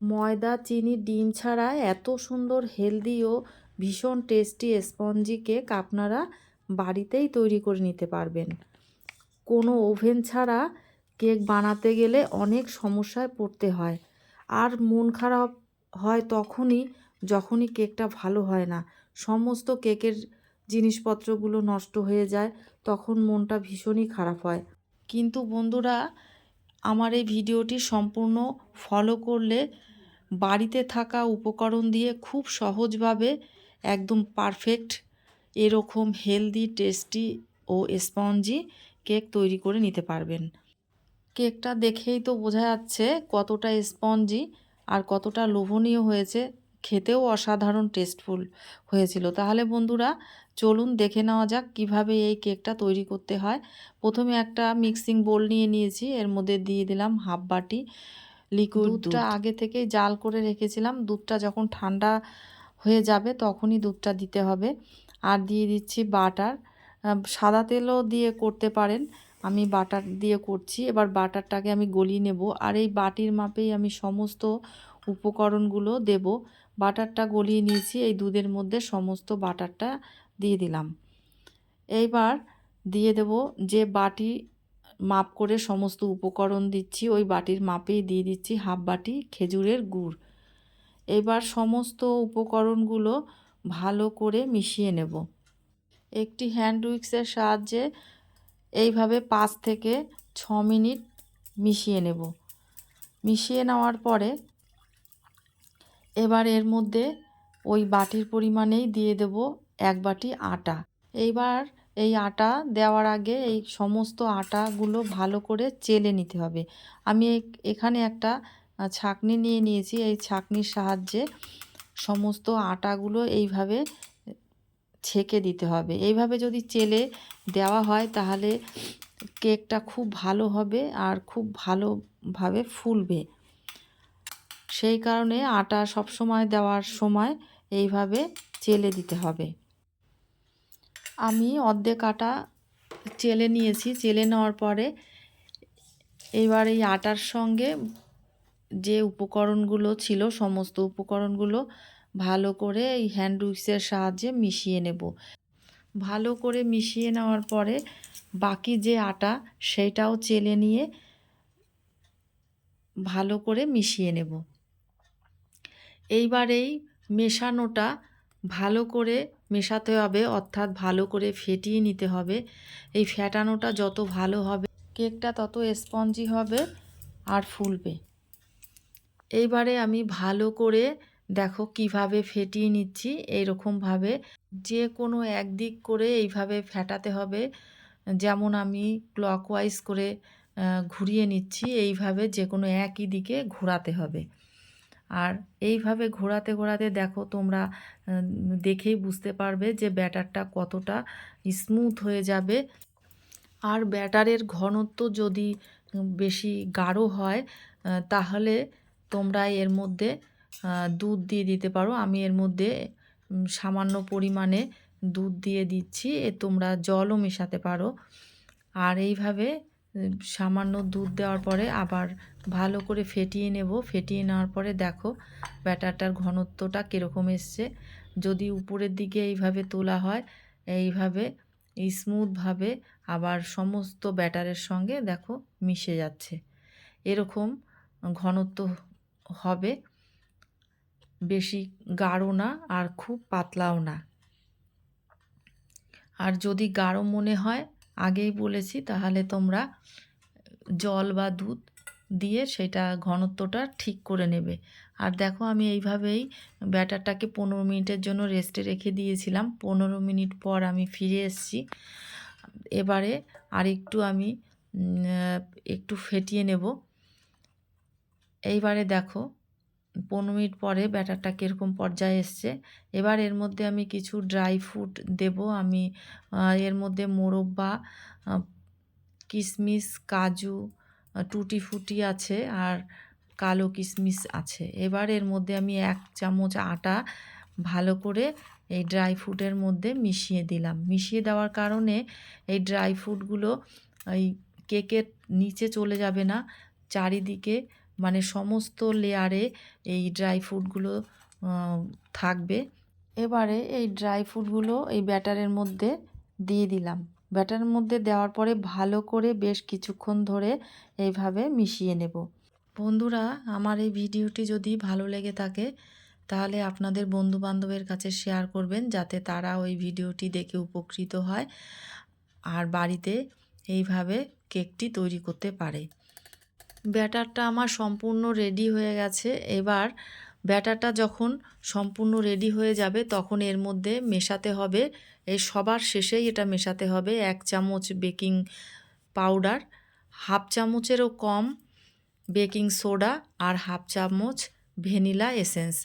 ময়দা, চিনি, ডিম ছাড়া এত সুন্দর হেলদি ও ভীষণ টেস্টি স্পঞ্জি কেক আপনারা বাড়িতেই তৈরি করে নিতে পারবেন। কোনো ওভেন ছাড়া কেক বানাতে গেলে অনেক সমস্যায় পড়তে হয়। আর মন খারাপ হয় তখনই, যখনই কেকটা ভালো হয় না। সমস্ত কেকের জিনিসপত্রগুলো নষ্ট হয়ে যায়, তখন মনটা ভীষণই খারাপ হয়। কিন্তু বন্ধুরা আমার এই ভিডিওটি সম্পূর্ণ ফলো করলে বাড়িতে থাকা উপকরণ দিয়ে খুব সহজভাবে একদম পারফেক্ট এরকম হেলদি টেস্টি ও স্পঞ্জি কেক তৈরি করে নিতে পারবেন। কেকটা দেখেই তো বোঝা যাচ্ছে কতটা স্পঞ্জি আর কতটা লোভনীয় হয়েছে। খেতেও অসাধারণ টেস্টফুল হয়েছিল। তাহলে বন্ধুরা চলুন দেখে নেওয়া যাক কীভাবে এই কেকটা তৈরি করতে হয়। প্রথমে একটা মিক্সিং বোল নিয়ে নিয়েছি এর মধ্যে দিয়ে দিলাম হাফ বাটি লিকুইড দুধটা। আগে থেকেই জাল করে রেখেছিলাম দুধটা যখন ঠান্ডা হয়ে যাবে তখনই দুধটা দিতে হবে। আর দিয়ে দিচ্ছি বাটার। সাদা তেলও দিয়ে করতে পারেন আমি বাটার দিয়ে করছি। এবার বাটারটাকে আমি গলিয়ে নেব। আর এই বাটির মাপেই আমি সমস্ত উপকরণগুলো দেব। বাটারটা গলিয়ে নিয়েছি, এই দুধের মধ্যে সমস্ত বাটারটা দিয়ে দিলাম। এইবার দিয়ে দেব যে বাটি মাপ করে সমস্ত উপকরণ দিচ্ছি, ওই বাটির মাপেই দিয়ে দিচ্ছি হাফ বাটি খেজুরের গুড়। এবার সমস্ত উপকরণগুলো ভালো করে মিশিয়ে নেব। একটি হ্যান্ড উইক্সের সাহায্যে এইভাবে পাঁচ থেকে ছ মিনিট মিশিয়ে নেব। মিশিয়ে নেওয়ার পরে এবার এর মধ্যে ওই বাটির পরিমাণেই দিয়ে দেব এক বাটি আটা। এইবার এই আটা দেওয়ার আগে এই সমস্ত আটাগুলো ভালো করে চেলে নিতে হবে। আমি এখানে একটা ছাকনি নিয়ে নিয়েছি। এই ছাকনির সাহায্যে সমস্ত আটাগুলো এইভাবে ছেঁকে দিতে হবে। এইভাবে যদি চেলে দেওয়া হয় তাহলে কেকটা খুব ভালো হবে আর খুব ভালোভাবে ফুলবে। সেই কারণে আটা সব সময় দেওয়ার সময় এইভাবে চেলে দিতে হবে। আমি অর্ধেক আটা চেলে নিয়েছি, চেলে নেওয়ার পরে এবার এই আটার সঙ্গে যে উপকরণগুলো ছিল, সমস্ত উপকরণগুলো ভালো করে এই হ্যান্ড উইক্সের সাহায্যে মিশিয়ে নেব। ভালো করে মিশিয়ে নেওয়ার পরে বাকি যে আটা, সেটাও চেলে নিয়ে ভালো করে মিশিয়ে নেব। এইবার এই মেশানোটা ভালো করে মেশাতে হবে, অর্থাৎ ভালো করে ফেটিয়ে নিতে হবে। এই ফেটানোটা যত ভালো হবে, কেকটা তত স্পঞ্জি হবে আর ফুলবে। এইবারে আমি ভালো করে দেখো কীভাবে ফেটিয়ে নিচ্ছি, এইরকমভাবে যে কোনো একদিক করে এইভাবে ফেটাতে হবে। যেমন আমি ক্লকওয়াইজ করে ঘুরিয়ে নিচ্ছি, এইভাবে যে কোনো একই দিকে ঘোরাতে হবে। আর এইভাবে ঘোরাতে ঘোরাতে দেখো তোমরা দেখেই বুঝতে পারবে যে ব্যাটারটা কতটা স্মুথ হয়ে যাবে। আর ব্যাটারের ঘনত্ব যদি বেশি গাঢ় হয় তাহলে তোমরা এর মধ্যে দুধ দিয়ে দিতে পারো। আমি এর মধ্যে সামান্য পরিমাণে দুধ দিয়ে দিচ্ছি, এ তোমরা জলও মেশাতে পারো। আর এইভাবে সামান্য দুধ দেওয়ার পরে আবার ভালো করে ফেটিয়ে নেব। ফেটিয়ে নেওয়ার পরে দেখো ব্যাটারটার ঘনত্বটা কীরকম এসছে। যদি উপরের দিকে এইভাবে তোলা হয়, এইভাবে স্মুথভাবে আবার সমস্ত ব্যাটারের সঙ্গে দেখো মিশে যাচ্ছে। এরকম ঘনত্ব হবে। বেশি গাঢ় না আর খুব পাতলাও না। আর যদি গাঢ় মনে হয় আগেই বলেছি, তাহলে তোমরা জল বা দুধ দিয়ে সেটা ঘনত্বটা ঠিক করে নেবে। আর দেখো আমি এইভাবেই ব্যাটারটাকে পনেরো মিনিটের জন্য রেস্টে রেখে দিয়েছিলাম। পনেরো মিনিট পর আমি ফিরে এসেছি। এবারে আর একটু আমি একটু ফেটিয়ে নেব। এইবারে দেখো পনেরো মিনিট পরে ব্যাটারটা কীরকম পর্যায়ে এসছে। এবার এর মধ্যে আমি কিছু ড্রাই ফ্রুট দেব। আমি এর মধ্যে মোরব্বা কিশমিশ কাজু টুটি ফুটি আছে আর কালো কিশমিশ আছে। এবার এর মধ্যে আমি এক চামচ আটা ভালো করে এই ড্রাই ফ্রুটের মধ্যে মিশিয়ে দিলাম। মিশিয়ে দেওয়ার কারণে এই ড্রাই ফ্রুটগুলো, এই কেকের নিচে চলে যাবে না, চারিদিকে মানে সমস্ত লেয়ারে এই ড্রাই ফ্রুটগুলো থাকবে। এবারে এই ড্রাই ফ্রুটগুলো এই ব্যাটারের মধ্যে দিয়ে দিলাম। ব্যাটারের মধ্যে দেওয়ার পরে ভালো করে বেশ কিছুক্ষণ ধরে এইভাবে মিশিয়ে নেব। বন্ধুরা, আমার এই ভিডিওটি যদি ভালো লেগে থাকে, তাহলে আপনাদের বন্ধু বান্ধবের কাছে শেয়ার করবেন যাতে তারা ওই ভিডিওটি দেখে উপকৃত হয় আর বাড়িতে এইভাবে কেকটি তৈরি করতে পারে। ব্যাটারটা আমার সম্পূর্ণ রেডি হয়ে গেছে। এবার ব্যাটারটা যখন সম্পূর্ণ রেডি হয়ে যাবে, তখন এর মধ্যে মেশাতে হবে। এই সবার শেষেই এটা মেশাতে হবে। এক চামচ বেকিং পাউডার হাফ চামচেরও কম বেকিং সোডা আর হাফ চামচ ভ্যানিলা এসেন্স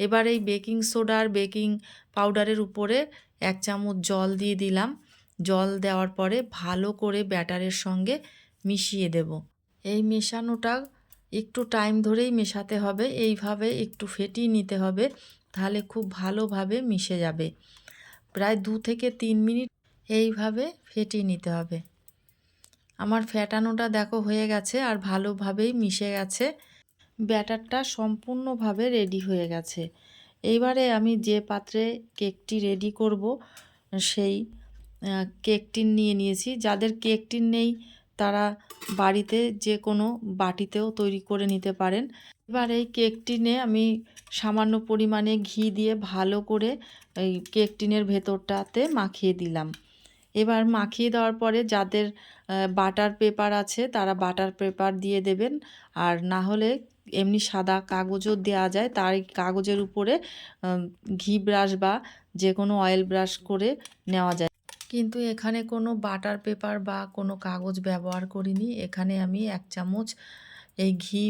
এবার এই বেকিং সোডা আর বেকিং পাউডারের উপরে এক চামচ জল দিয়ে দিলাম। জল দেওয়ার পরে ভালো করে ব্যাটারের সঙ্গে মিশিয়ে দেব। এই মেশানোটা একটু টাইম ধরেই মেশাতে হবে, এইভাবে একটু ফেটিয়ে নিতে হবে, তাহলে খুব ভালোভাবে মিশে যাবে। প্রায় দু থেকে তিন মিনিট এইভাবে ফেটিয়ে নিতে হবে। আমার ফেটানোটা দেখো হয়ে গেছে আর ভালোভাবেই মিশে গেছে। ব্যাটারটা সম্পূর্ণভাবে রেডি হয়ে গেছে। এইবারে আমি যে পাত্রে কেকটি রেডি করব, সেই কেক টিন নিয়ে নিয়েছি। যাদের কেক টিন নেই তারা বাড়িতে যে কোনো বাটিতেও তৈরি করে নিতে পারেন। এবার এই কেক টিনে আমি সামান্য পরিমাণে ঘি দিয়ে ভালো করে এই কেক টিনের ভেতরটাতে মাখিয়ে দিলাম। এবার মাখিয়ে দেওয়ার পরে যাদের বাটার পেপার আছে তারা বাটার পেপার দিয়ে দেবেন। আর না হলে এমনি সাদা কাগজও দেওয়া যায়। তার কাগজের উপরে ঘি ব্রাশ বা যে কোনো অয়েল ব্রাশ করে নেওয়া যায়। কিন্তু এখানে কোনো বাটার পেপার বা কোনো কাগজ ব্যবহার করিনি। এখানে আমি এক চামচ এই ঘি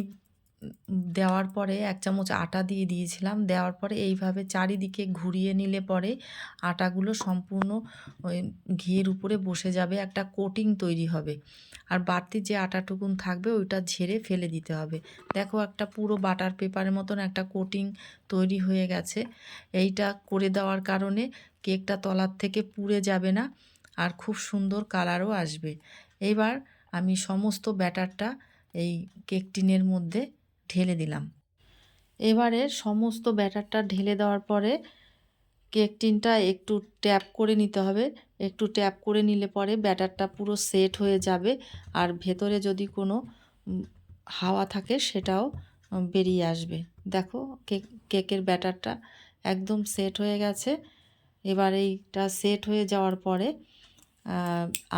দেওয়ার পরে এক চামচ আটা দিয়ে দিয়েছিলাম। দেওয়ার পরে এইভাবে চারিদিকে ঘুরিয়ে নিলে পরে আটাগুলো সম্পূর্ণ ওই ঘিয়ের উপরে বসে যাবে, একটা কোটিং তৈরি হবে। আর বাড়তি যে আটাটুকুন থাকবে ওইটা ঝেড়ে ফেলে দিতে হবে। দেখো একটা পুরো বাটার পেপারের মতন একটা কোটিং তৈরি হয়ে গেছে। এইটা করে দেওয়ার কারণে কেকটা তলার থেকে পুড়ে যাবে না আর খুব সুন্দর কালারও আসবে। এবার আমি সমস্ত ব্যাটারটা এই কেক টিনের মধ্যে ঢেলে দিলাম। এবারে সমস্ত ব্যাটারটা ঢেলে দেওয়ার পরে কেক টিনটা একটু ট্যাপ করে নিতে হবে। একটু ট্যাপ করে নিলে পরে ব্যাটারটা পুরো সেট হয়ে যাবে আর ভেতরে যদি কোনো হাওয়া থাকে সেটাও বেরিয়ে আসবে। দেখো কেক, কেকের ব্যাটারটা একদম সেট হয়ে গেছে। এবার এইটা সেট হয়ে যাওয়ার পরে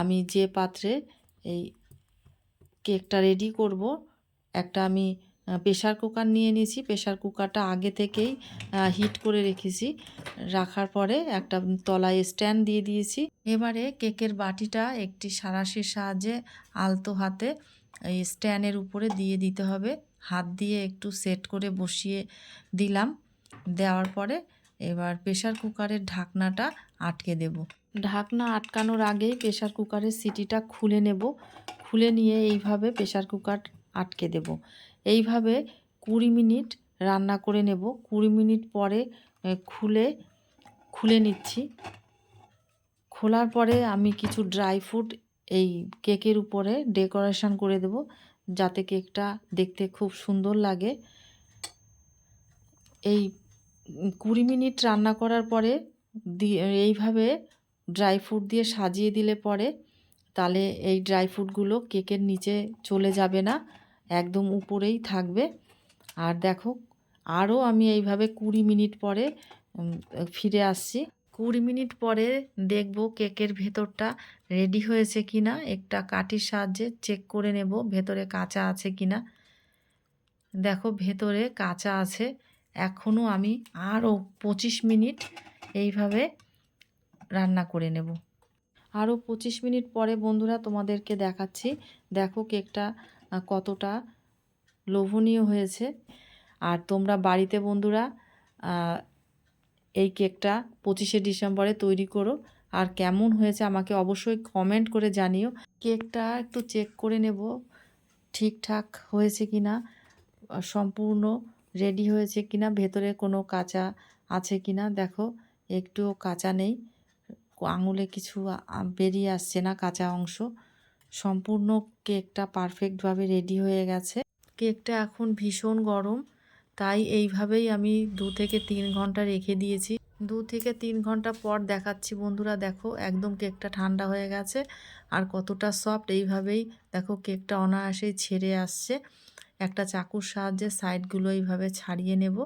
আমি যে পাত্রে এই কেকটা রেডি করব, একটা আমি প্রেশার কুকার নিয়ে নিয়েছি। প্রেশার কুকারটা আগে থেকেই হিট করে রেখেছি। রাখার পরে একটা তলায় স্ট্যান্ড দিয়ে দিয়েছি। এবারে কেকের বাটিটা একটি সারাশির সাহায্যে আলতো হাতে এই স্ট্যান্ডের উপরে দিয়ে দিতে হবে। হাত দিয়ে একটু সেট করে বসিয়ে দিলাম। দেওয়ার পরে এবার প্রেশার কুকারের ঢাকনাটা আটকে দেব। ঢাকনা আটকানোর আগেই প্রেশার কুকারের সিটিটা খুলে নেব। খুলে নিয়ে এইভাবে প্রেশার কুকার আটকে দেব। এইভাবে কুড়ি মিনিট রান্না করে নেব। কুড়ি মিনিট পরে খুলে খুলে নিচ্ছি। খোলার পরে আমি কিছু ড্রাই ফ্রুট এই কেকের উপরে ডেকোরেশন করে দেব, যাতে কেকটা দেখতে খুব সুন্দর লাগে। এই কুড়ি মিনিট রান্না করার পরে দিয়ে এইভাবে ড্রাই ফ্রুট দিয়ে সাজিয়ে দিলে পরে তাহলে এই ড্রাই ফ্রুটগুলো কেকের নিচে চলে যাবে না, একদম উপরেই থাকবে। আর দেখো আরও আমি এইভাবে কুড়ি মিনিট পরে ফিরে আসছি। কুড়ি মিনিট পরে দেখব কেকের ভেতরটা রেডি হয়েছে কি না একটা কাঠির সাহায্যে চেক করে নেব ভেতরে কাঁচা আছে কি না দেখো ভেতরে কাঁচা আছে। এখনও আমি আরও পঁচিশ মিনিট এইভাবে রান্না করে নেব। আরও পঁচিশ মিনিট পরে বন্ধুরা তোমাদেরকে দেখাচ্ছি। দেখো কেকটা কতটা লোভনীয় হয়েছে। আর তোমরা বাড়িতে বন্ধুরা এই কেকটা পঁচিশে ডিসেম্বরে তৈরি করো। আর কেমন হয়েছে আমাকে অবশ্যই কমেন্ট করে জানিও। কেকটা একটু চেক করে নেব, ঠিকঠাক হয়েছে কি না সম্পূর্ণ রেডি হয়েছে কি না ভেতরে কোনো কাঁচা আছে কি না দেখো একটুও কাঁচা নেই। আঙুলে কিছু বেরিয়ে আসছে না কাঁচা অংশ। সম্পূর্ণ কেকটা পারফেক্টভাবে রেডি হয়ে গেছে। কেকটা এখন ভীষণ গরম, তাই এইভাবেই আমি দু থেকে তিন ঘণ্টা রেখে দিয়েছি। দু থেকে তিন ঘণ্টা পর দেখাচ্ছি বন্ধুরা, দেখো, একদম কেকটা ঠান্ডা হয়ে গেছে। আর কতটা সফট এইভাবেই, দেখো, কেকটা অনায়াসেই ছেড়ে আসছে। একটা চাকুর সাহায্যে সাইডগুলো এইভাবে ছাড়িয়ে নেব।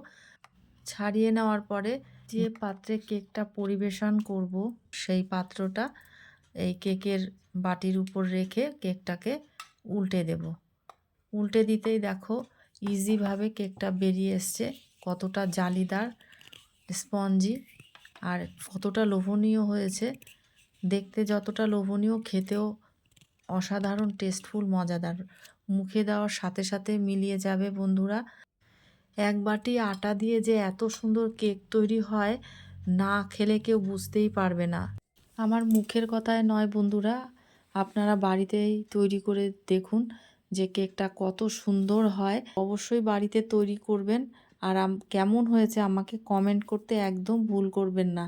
ছাড়িয়ে নেওয়ার পরে যে পাত্রে কেকটা পরিবেশন করব সেই পাত্রটা এই কেকের বাটির উপর রেখে কেকটাকে উল্টে দেব। উল্টে দিতেই দেখো ইজিভাবে কেকটা বেরিয়ে এসছে কতটা জালিদার স্পঞ্জি আর কতটা লোভনীয় হয়েছে। দেখতে যতটা লোভনীয় খেতেও অসাধারণ টেস্টফুল মজাদার। মুখে দেওয়ার সাথে সাথে মিলিয়ে যাবে বন্ধুরা। এক বাটি আটা দিয়ে যে এত সুন্দর কেক তৈরি হয়, না খেলে কেউ বুঝতেই পারবে না। আমার মুখের কথায় নয় বন্ধুরা, আপনারা বাড়িতেই তৈরি করে দেখুন যে কেকটা কত সুন্দর হয়। অবশ্যই বাড়িতে তৈরি করবেন আর কেমন হয়েছে আমাকে কমেন্ট করতে একদম ভুল করবেন না।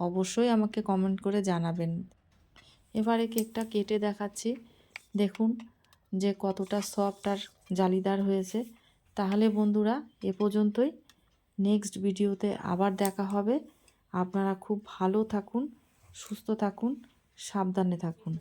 অবশ্যই আমাকে কমেন্ট করে জানাবেন। এবারে কেকটা কেটে দেখাচ্ছি। দেখুন যে কতটা সফট আর জালিদার হয়েছে। তাহলে বন্ধুরা, এ পর্যন্তই। নেক্সট ভিডিওতে আবার দেখা হবে। আপনারা খুব ভালো থাকুন, সুস্থ থাকুন, সাবধানে থাকুন।